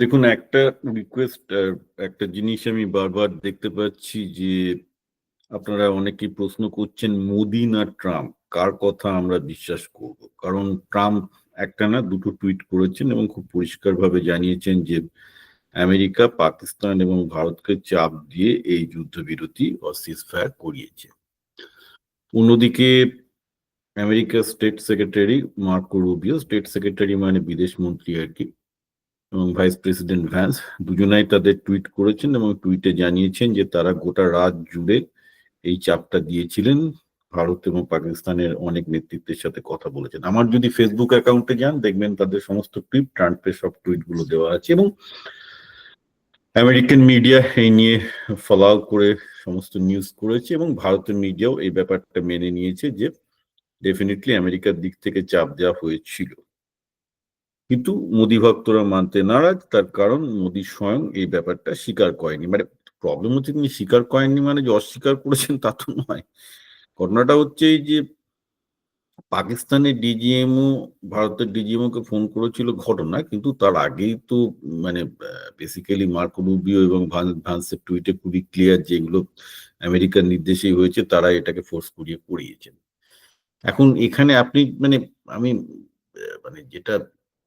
দেখুন, একটা রিকোয়েস্ট একটা জিনিস আমি বারবার দেখতে পাচ্ছি যে আপনারা অনেকেই প্রশ্ন করছেন, মোদি না ট্রাম্প? কার কথা আমরা বিশ্বাস করব? কারণ ট্রাম্প একটা না দুটো টুইট করেছেন এবং খুব পরিষ্কারভাবে জানিয়েছেন যে আমেরিকা, পাকিস্তান এবং ভারতকে চাপ দিয়ে এই যুদ্ধবিরতি ও সিজফায়ার করিয়েছে। অন্যদিকে America state secretary Marco Rubio state secretary মানে বিদেশ মন্ত্রী আর কি এবং ভাইস প্রেসিডেন্ট ভ্যান্স দুজনাই তাদের টুইট করেছেন এবং টুইটে জানিয়েছেন যে তারা গোটা রাত জুড়ে এই চাপটা দিয়েছিলেন। ভারত এবং পাকিস্তানের অনেক নেতৃত্বের সাথে কথা বলেছেন। আমার যদি ফেসবুক অ্যাকাউন্টে যান, দেখবেন তাদের সমস্ত টুইট ট্রাম্পের সব টুইটগুলো দেওয়া আছে এবং আমেরিকান মিডিয়া এই নিয়ে ফলাও করে সমস্ত নিউজ করেছে এবং ভারতের মিডিয়াও এই ব্যাপারটা মেনে নিয়েছে যে ডেফিনেটলি আমেরিকার দিক থেকে চাপ দেওয়া হয়েছিল। কিন্তু মোদী ভক্তরা মানতে নারাজ, তার কারণ মোদী স্বয়ং এই ব্যাপারটা স্বীকার করেনি মানে প্রবলেম হচ্ছে তিনি স্বীকার করেননি মানে যে অস্বীকার করেছেন তা তো নয়। ঘটনাটা হচ্ছে এই যে পাকিস্তানের ডিজিএমও ভারতের ডিজিএমও কে ফোন করেছিল ঘটনা, কিন্তু তার আগেই তো মানে বেসিক্যালি মার্কো রুবিও এবং ভান্সের টুইটে খুবই ক্লিয়ার যে এগুলো আমেরিকার নির্দেশেই হয়েছে, তারা এটাকে ফোর্স করিয়ে করিয়েছেন। এখন এখানে আপনি মানে আমি মানে যেটা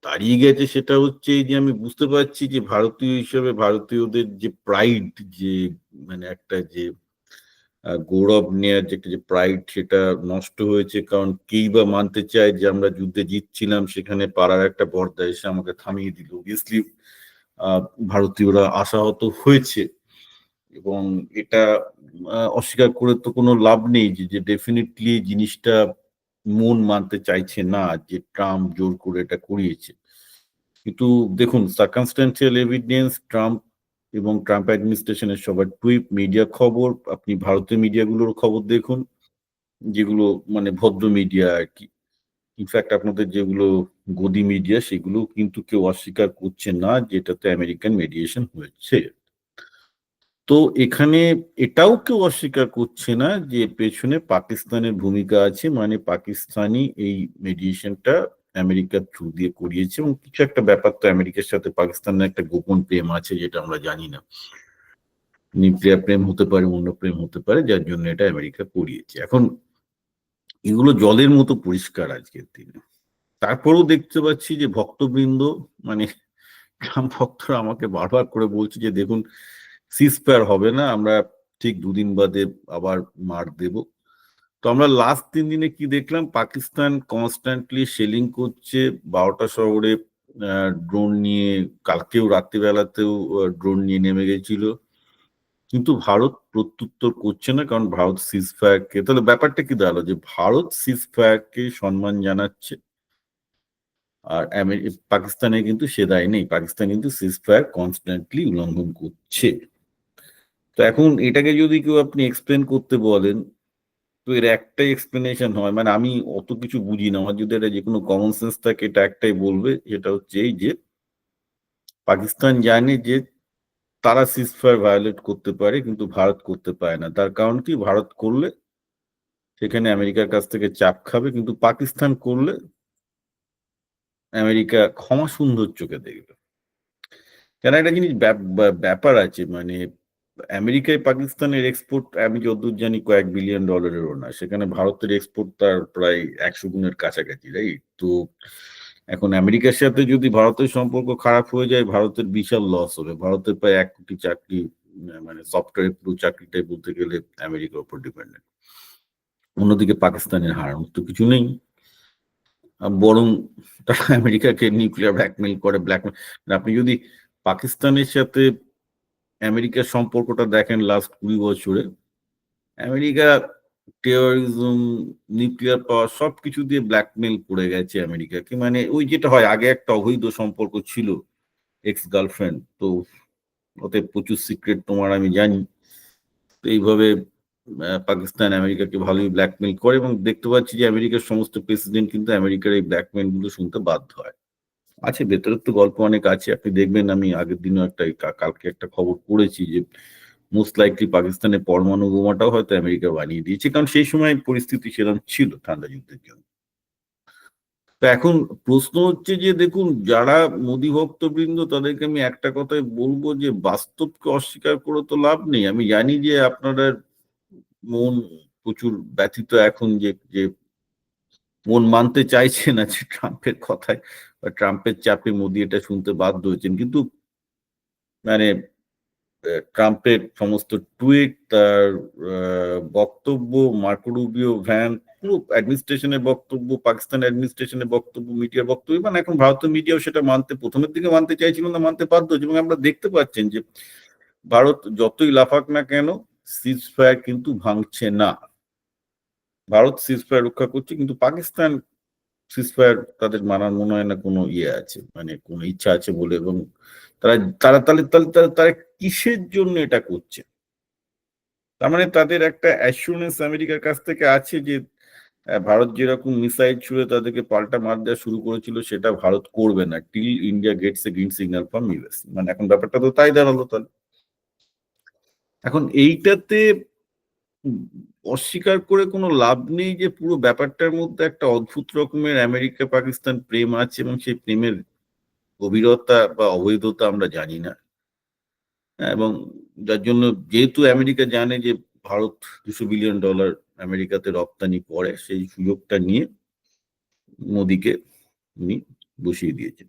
দাঁড়িয়ে গেছে সেটা হচ্ছে যে আমি বুঝতে পারছি যে ভারতীয় হিসেবে ভারতীয়দের যে প্রাইড যে মানে একটা যে গৌরব নেয়ার যে একটা যে প্রাইড সেটা নষ্ট হয়েছে। কারণ কেই বা মানতে চায় যে আমরা যুদ্ধে জিতছিলাম, সেখানে পাড়ার একটা বর্দা এসে আমাকে থামিয়ে দিল। অবভিয়াসলি ভারতীয়রা আশাহত হয়েছে। এবং এটা অস্বীকার করে তো কোনো লাভ নেই যে ডেফিনেটলি জিনিসটা মন মানতে চাইছে না যে ট্রাম্প জোর করে এটা করিয়েছে। কিন্তু দেখুন সার্কামস্টেন্সিয়াল এভিডেন্স ট্রাম্প এবং ট্রাম্প অ্যাডমিনিস্ট্রেশনের সবার টুইপ মিডিয়া খবর, আপনি ভারতীয় মিডিয়াগুলোর খবর দেখুন, যেগুলো মানে ভদ্র মিডিয়া আর কি। ইনফ্যাক্ট আপনাদের যেগুলো গদি মিডিয়া সেগুলো কিন্তু কেউ অস্বীকার করছে না, যেটাতে আমেরিকান মেডিয়েশন হয়েছে। তো এখানে এটাও কেউ অস্বীকার করছে না যে পেছনে পাকিস্তানের ভূমিকা আছে মানে পাকিস্তানি এই মেডিয়েশনটা আমেরিকার থ্রু দিয়ে করিয়েছে এবং কিছু একটা ব্যাপার তো আমেরিকার সাথে পাকিস্তানের একটা গোপন প্রেম আছে যেটা আমরা জানি না। নিউক্লিয়ার প্রেম হতে পারে, অন্য প্রেম হতে পারে, যার জন্য এটা আমেরিকা করিয়েছে। এখন এগুলো জলের মতো পরিষ্কার আজকের দিনে। তারপরেও দেখতে পাচ্ছি যে ভক্তবৃন্দ মানে ভক্তরা আমাকে বারবার করে বলছে যে দেখুন সিসপেয়ার হবে না, আমরা ঠিক দুদিন বাদে আবার মার দেব। তো আমরা লাস্ট তিন দিনে কি দেখলাম? পাকিস্তান কনস্ট্যান্টলি সেলিং করছে, বারোটা শহরে ড্রোন নিয়ে, কালকেও রাত্রিবেলাতেও ড্রোন নিয়ে নেমে গেছিল। কিন্তু ভারত প্রত্যুত্তর করছে না, কারণ ভারত সিজফায়ারকে তাহলে ব্যাপারটা কি দাঁড়াল? যে ভারত সিজফায়ারকে সম্মান জানাচ্ছে, আর পাকিস্তানে কিন্তু সে দায় নেই, পাকিস্তান কিন্তু সিজফায়ার কনস্ট্যান্টলি উল্লঙ্ঘন করছে। তো এখন এটাকে যদি কেউ আপনি এক্সপ্লেন করতে বলেন, তো এর একটাই এক্সপ্লেনেশন হয়। মানে আমি অত কিছু বুঝি না। আমার যদি এটা যে কোনো কমন সেন্স থাকে, এটা একটাই বলবে। সেটা হচ্ছে এই যে, পাকিস্তান জানে যে তারা সিজফায়ার ভায়োলেট করতে পারে, কিন্তু ভারত করতে পারে না। তার কারণ কি? ভারত করলে সেখানে আমেরিকার কাছ থেকে চাপ খাবে, কিন্তু পাকিস্তান করলে আমেরিকা ক্ষমা সুন্দর চোখে দেখবে। কেন? একটা জিনিস ব্যাপার আছে। মানে আমেরিকায় পাকিস্তানের এক্সপোর্ট আমি যতদূর জানি, কয়েক বিলিয়ন ডলারেরও না। সেখানে ভারতের এক্সপোর্ট তার প্রায় একশো গুণের কাছাকাছি রাইট তো এখন আমেরিকার সাথে যদি ভারতের সম্পর্ক খারাপ হয়ে যায়, ভারতের বিশাল লস হবে। ভারতের প্রায় এক কোটি চাকরি মানে সফটওয়্যার পুরো চাকরিটাই বলতে গেলে আমেরিকার উপর ডিপেন্ডেন্ট অন্যদিকে পাকিস্তানের হারানোর তো কিছু নেই। বরং তারা আমেরিকাকে নিউক্লিয়ার ব্ল্যাকমেল করে ব্ল্যাকমেল আপনি যদি পাকিস্তানের সাথে আমেরিকার সম্পর্কটা দেখেন লাস্ট কুড়ি বছরে। আমেরিকা টেরোরিজম নিউক্লিয়ার পাওয়ার সব কিছু দিয়ে ব্ল্যাকমেল করে গেছে আমেরিকাকে। মানে ওই যেটা হয়, আগে একটা অবৈধ সম্পর্ক ছিল এক্স গার্লফ্রেন্ড তো ওতে প্রচুর সিক্রেট তোমার আমি জানি। তো এইভাবে পাকিস্তান আমেরিকাকে ভালোই ব্ল্যাকমেল করে এবং দেখতে পাচ্ছি যে আমেরিকার সমস্ত প্রেসিডেন্ট কিন্তু আমেরিকার এই ব্ল্যাকমেলগুলো শুনতে বাধ্য হয়। আছে তো গল্প অনেক আছে। আপনি দেখবেন আমি আগের দিনও একটা কালকে একটা খবর পড়েছি যে মোস্ট লাইকলি পাকিস্তানের পরমাণু বোমাটাও হয়তো আমেরিকা বানিয়ে দিয়েছে, কারণ সেই সময় পরিস্থিতি সেরকম ছিল ঠান্ডা যুদ্ধের জন্য। তো এখন প্রশ্ন হচ্ছে যে, দেখুন, যারা মোদী ভক্তবৃন্দ, তাদেরকে আমি একটা কথাই বলব যে, বাস্তবকে অস্বীকার করে তো লাভ নেই। আমি জানি যে আপনারা মন প্রচুর ব্যথিত এখন যে যে মন মানতে চাইছে না যে ট্রাম্পের কথায়, বা ট্রাম্পের চাপে মোদী এটা শুনতে বাধ্য হয়েছেন। কিন্তু মানে ট্রাম্পের সমস্ত টুইট, তার বক্তব্য মার্কোরুবিও ভ্যান, পুরো অ্যাডমিনিস্ট্রেশনের বক্তব্য, পাকিস্তান অ্যাডমিনিস্ট্রেশনের বক্তব্য, মিডিয়ার বক্তব্য মানে এখন ভারতীয় মিডিয়াও সেটা মানতে, প্রথমের দিকে মানতে চাইছিল না, মানতে বাধ্য হচ্ছে এবং আমরা দেখতে পাচ্ছেন যে, ভারত যতই লাফাক না কেন সিজ ফায়ার কিন্তু ভাঙছে না। ভারত সিজ ফায়ার রক্ষা করছে, কিন্তু পাকিস্তান সিজ ফায়ার তাদের মানার মনে হয় না কোনো ইয়ে আছে মানে কোনো ইচ্ছা আছে বলে, এবং তারা তারা তাহলে তাহলে তারা কিসের জন্য এটা করছে? তার মানে তাদের একটা অ্যাসুরেন্স আমেরিকার কাছ থেকে আছে যে ভারত যেরকম মিসাইল ছুড়ে তাদেরকে পাল্টা মার দেওয়া শুরু করেছিল, সেটা ভারত করবে না till India gets a green signal from US মানে এখন ব্যাপারটা তো তাই দাঁড়াল তাহলে। এখন এইটাতে অস্বীকার করে কোনো লাভ নেই যে পুরো ব্যাপারটার মধ্যে একটা অদ্ভুত রকমের আমেরিকা পাকিস্তান প্রেম আছে এবং সেই প্রেমের গভীরতা বা অবৈধতা আমরা জানি না। হ্যাঁ, এবং যার জন্য যেহেতু আমেরিকা জানে যে ভারত দুশো বিলিয়ন ডলার আমেরিকাতে রপ্তানি করে সেই সুযোগটা নিয়ে মোদিকে উনি বসিয়ে দিয়েছেন।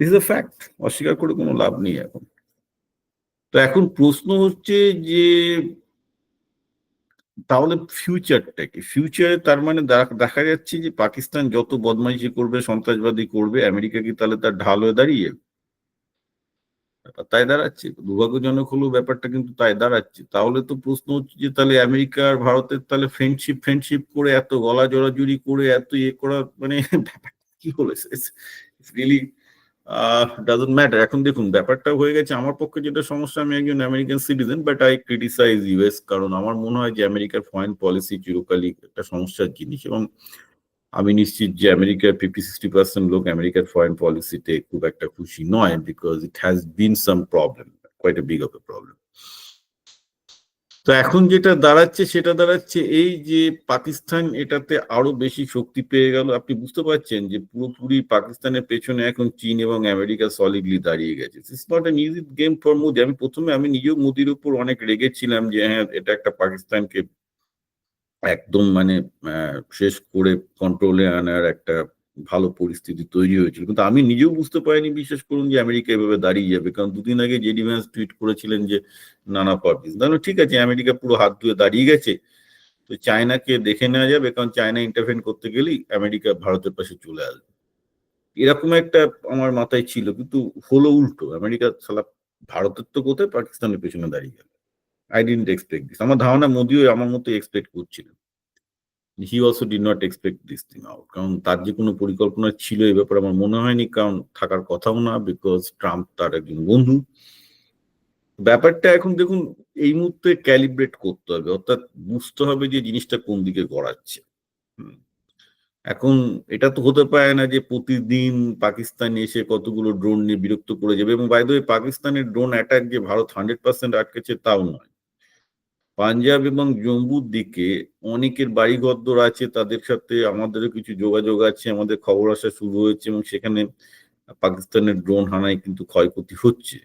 দিস ইজ ফ্যাক্ট অস্বীকার করে কোনো লাভ নেই এখন। তো এখন প্রশ্ন হচ্ছে যে তাহলে ফিউচারটা কি? ফিউচারে তার মানে দেখা যাচ্ছে যে পাকিস্তান যত বদমাইশি করবে, সন্ত্রাসবাদী করবে, আমেরিকা কি তাহলে তার ঢাল হয়ে দাঁড়িয়ে? তাই দাঁড়াচ্ছে। দুর্ভাগ্যজনক হলেও ব্যাপারটা কিন্তু তাই দাঁড়াচ্ছে। তাহলে তো প্রশ্ন হচ্ছে যে তাহলে আমেরিকা আর ভারতের তাহলে ফ্রেন্ডশিপ ফ্রেন্ডশিপ করে এত গলা জড়াজুড়ি করে, এত ইয়ে করা মানে কি হলো? রিয়েলি ডাজন্ট ম্যাটার এখন দেখুন, ব্যাপারটা হয়ে গেছে, আমার পক্ষে যেটা সমস্যা, আমি একজন American citizen but I criticise US কারণ আমার মনে হয় যে আমেরিকার ফরেন পলিসি চিরকালই একটা সমস্যার জিনিস, এবং আমি নিশ্চিত যে আমেরিকার ফিফটি সিক্সটি পার্সেন্ট লোক আমেরিকার ফরেন পলিসিতে খুব একটা খুশি নয় because it has been some problem quite a big of a problem তো এখন যেটা দাঁড়াচ্ছে, সেটা দাঁড়াচ্ছে এই যে পাকিস্তান এটাতে আরও বেশি শক্তি পেয়ে গেল। আপনি বুঝতে পারছেন যে পুরোপুরি পাকিস্তানের পেছনে এখন চীন এবং আমেরিকা সলিডলি দাঁড়িয়ে গেছে। নট গেম ফর মোদি আমি প্রথমে, আমি নিজেও মোদির উপর অনেক রেগেছিলাম যে হ্যাঁ এটা একটা পাকিস্তানকে একদম মানে শেষ করে কন্ট্রোলে আনার একটা ভালো পরিস্থিতি তৈরি হয়েছিল। কিন্তু আমি নিজেও বুঝতে পারিনি, বিশেষ করুন যে আমেরিকা এভাবে দাঁড়িয়ে যাবে। কারণ দুদিন আগে জেডি ভ্যান্স টুইট করেছিলেন যে নানা পার্টিস তাহলে ঠিক আছে, আমেরিকা পুরো হাত ধুয়ে দাঁড়িয়ে গেছে। তো চায়নাকে দেখে নেওয়া যাবে, কারণ চায়না ইন্টারভেন করতে গেলেই আমেরিকা ভারতের পাশে চলে আসবে। এরকম একটা আমার মাথায় ছিল, কিন্তু হলো উল্টো। আমেরিকা সালা ভারতের তো কোথায়, পাকিস্তানের পেছনে দাঁড়িয়ে গেল। আই ডিন্ট এক্সপেক্ট দিস আমার ধারণা মোদিও আমার মতো এক্সপেক্ট করছিলেন। He also did not expect this thing out কারণ তার যে কোনো পরিকল্পনা ছিল এই ব্যাপারে আমার মনে হয়নি, কারণ থাকার কথাও না বিকজ ট্রাম্প তার একজন বন্ধু। ব্যাপারটা এখন দেখুন, এই মুহূর্তে ক্যালিব্রেট করতে হবে, অর্থাৎ বুঝতে হবে যে জিনিসটা কোন দিকে গড়াচ্ছে। এখন এটা তো হতে পারে না যে প্রতিদিন পাকিস্তান এসে কতগুলো ড্রোন নিয়ে বিরক্ত করে যাবে, এবং বাইদ পাকিস্তানের ড্রোন অ্যাটাক যে ভারত হান্ড্রেড পার্সেন্ট আটকেছে, তাও নয়। পাঞ্জাব এবং জম্মুর দিকে অনেকের বাড়িঘর আছে, তাদের সাথে আমাদেরও কিছু যোগাযোগ আছে, আমাদের খবর আসা শুরু হয়েছে এবং সেখানে পাকিস্তানের ড্রোন হানায় কিন্তু ক্ষয়ক্ষতি হচ্ছে।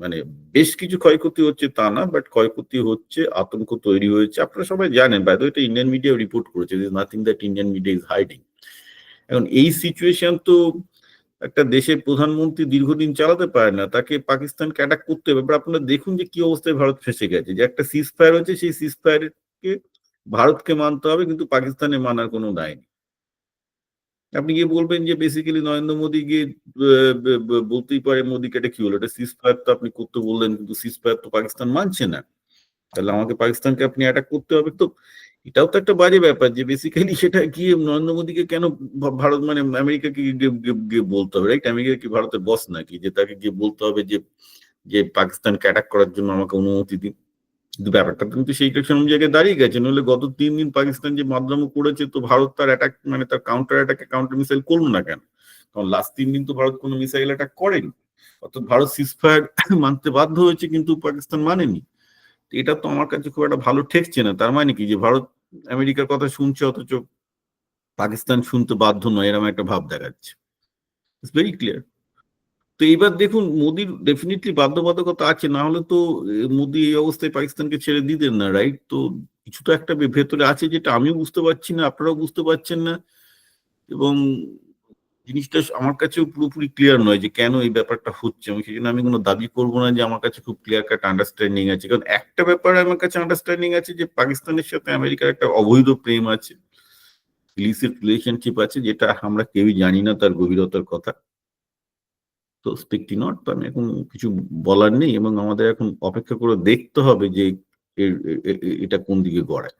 মানে বেশ কিছু ক্ষয়ক্ষতি হচ্ছে তা না বাট ক্ষয়ক্ষতি হচ্ছে, আতঙ্ক তৈরি হয়েছে। আপনারা সবাই জানেন বাইদ এটা ইন্ডিয়ান মিডিয়া রিপোর্ট করেছে nothing that Indian media is hiding এখন এই সিচুয়েশন তো একটা দেশের প্রধানমন্ত্রী দীর্ঘদিন চালাতে পারে না, তাকে পাকিস্তানকে অ্যাটাক করতে হবে। আপনারা দেখুন যে কি অবস্থায় ভারত ফেসে গেছে। যে একটা সিজ ফায়ার হচ্ছে সেই সিজ ফায়ারকে ভারতকে মানতে হবে, কিন্তু পাকিস্তানে মানার কোনো দায় নেই। আপনি গিয়ে বলবেন যে বেসিক্যালি নরেন্দ্র মোদী গিয়ে বলতেই পারে মোদীকে এটা কি হলো? এটা সিজ ফায়ার তো আপনি করতে বললেন, কিন্তু সিজ ফায়ার তো পাকিস্তান মানছে না। তাহলে আমাকে পাকিস্তানকে আপনি অ্যাটাক করতে হবে তো এটাও তো একটা বাজে ব্যাপার যে বেসিক্যালি সেটা গিয়ে নরেন্দ্র মোদীকে কেন ভারত মানে আমেরিকাকে গিয়ে বলতে হবে রাইট আমেরিকা কি ভারতের বস নাকি? যে তাকে গিয়ে বলতে হবে যে যে পাকিস্তানকে অ্যাটাক করার জন্য আমাকে অনুমতি দিন। কিন্তু ব্যাপারটা কিন্তু সেই সেরকম জায়গায় দাঁড়িয়ে গেছে, নইলে গত তিন দিন পাকিস্তান যে মাধ্যম করেছে, তো ভারত তার অ্যাটাক মানে তার কাউন্টার অ্যাটাকে কাউন্টার মিসাইল করল না কেন? কারণ লাস্ট তিন দিন তো ভারত কোনো মিসাইল অ্যাটাক করেনি। অর্থাৎ ভারত সিসফায়ার মানতে বাধ্য হয়েছে, কিন্তু পাকিস্তান মানেনি। এটা তো আমার কাছে খুব একটা ভালো ঠেকছে না। তার মানে কি? যে ভারত, আমেরিকার কথা শুনছে, অথচ পাকিস্তান শুনতে বাধ্য নয়, এরকম একটা ভাব দেখাচ্ছে। ইটস ভেরি ক্লিয়ার তো এইবার দেখুন, মোদির ডেফিনেটলি বাধ্যবাধকতা আছে, না হলে তো মোদি এই অবস্থায় পাকিস্তানকে ছেড়ে দিতেন না রাইট তো কিছু তো একটা ভেতরে আছে যেটা আমিও বুঝতে পারছি না, আপনারাও বুঝতে পারছেন না। এবং জিনিসটা আমার কাছেও পুরোপুরি ক্লিয়ার নয় যে কেন এই ব্যাপারটা হচ্ছে। আমি সেই জন্য আমি কোনো দাবি করব না যে আমার কাছে খুব ক্লিয়ার কাট আন্ডারস্ট্যান্ডিং আছে। কারণ একটা ব্যাপারে আমার কাছে আন্ডারস্ট্যান্ডিং আছে যে পাকিস্তানের সাথে আমেরিকার একটা অবৈধ প্রেম আছে ইলিসিট রিলেশনশিপ আছে, যেটা আমরা কেউই জানি না তার গভীরতার কথা। তো স্পিকটি নট তো আমি এখন কিছু বলার নেই এবং আমাদের এখন অপেক্ষা করে দেখতে হবে যে এটা কোন দিকে গড়ায়।